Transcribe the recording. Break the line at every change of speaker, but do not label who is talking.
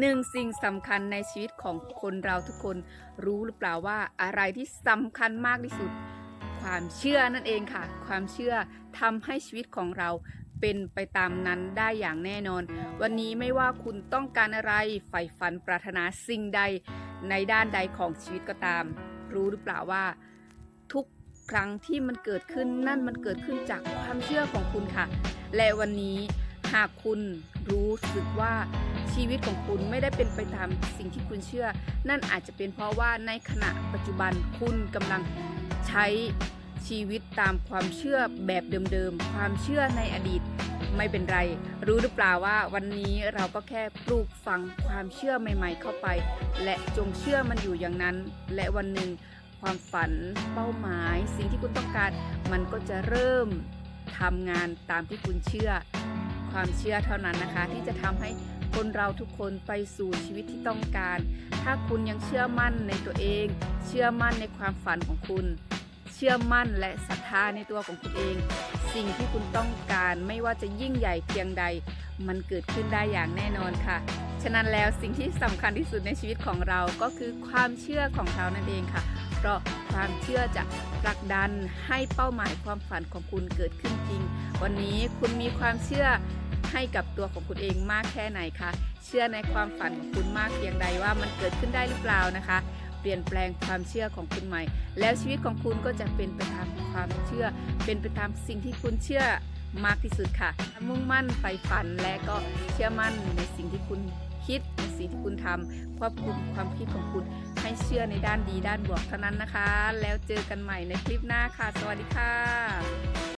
หนึ่งสิ่งสำคัญในชีวิตของคนเราทุกคนรู้หรือเปล่าว่าอะไรที่สำคัญมากที่สุด ความเชื่อนั่นเองค่ะ ความเชื่อทำให้ชีวิตของเราเป็นไปตามนั้นได้อย่างแน่นอน วันนี้ไม่ว่าคุณต้องการอะไรใฝ่ฝันปรารถนาสิ่งใดในด้านใดของชีวิตก็ตาม รู้หรือเปล่าว่า ทุกครั้งที่มันเกิดขึ้นนั่นมันเกิดขึ้นจากความเชื่อของคุณค่ะ และวันนี้หากคุณรู้สึกว่า ชีวิตของคุณไม่ได้เป็นไปตามสิ่งที่คุณเชื่อ นั่นอาจจะเป็นเพราะว่าในขณะปัจจุบันคุณกำลังใช้ชีวิตตามความเชื่อแบบเดิมๆ ความเชื่อในอดีตไม่เป็นไร รู้หรือเปล่าว่าวันนี้เราก็แค่ปลูกฝังความเชื่อใหม่ ๆ เข้าไป และจงเชื่อมันอยู่อย่างนั้น และวันหนึ่งความฝันเป้าหมาย สิ่งที่คุณต้องการ มันก็จะเริ่มทำงานตามที่คุณเชื่อ ความเชื่อเท่านั้นนะคะ ที่จะทำให้ คนเราทุกคนไปสู่ชีวิตที่ต้องการ ถ้าคุณยังเชื่อมั่นในตัวเอง เชื่อมั่นในความฝันของคุณ เชื่อมั่นและศรัทธาในตัวของคุณเอง สิ่งที่คุณต้องการไม่ว่าจะยิ่งใหญ่เพียงใด มันเกิดขึ้นได้อย่างแน่นอนค่ะ ฉะนั้นแล้วสิ่งที่สำคัญที่สุดในชีวิตของเราก็คือความเชื่อของเรานั่นเองค่ะ เพราะความเชื่อจะผลักดันให้เป้าหมายความฝันของคุณเกิดขึ้นจริง วันนี้คุณมีความเชื่อ ให้กับตัวของคุณเองมากแค่ไหนคะเชื่อในความฝันของคุณมากเพียงใดว่ามันเกิดขึ้นได้หรือเปล่านะคะ เปลี่ยนแปลงความเชื่อของคุณใหม่ แล้วชีวิตของคุณก็จะเป็นไปตามความเชื่อ เป็นไปตามสิ่งที่คุณเชื่อมากที่สุดค่ะ มุ่งมั่นใฝ่ฝันและก็เชื่อมั่นในสิ่งที่คุณคิดในสิ่งที่คุณทำควบคุมความคิดของคุณให้เชื่อในด้านดีด้านบวกเท่านั้นนะคะ แล้วเจอกันใหม่ในคลิปหน้าค่ะ สวัสดีค่ะ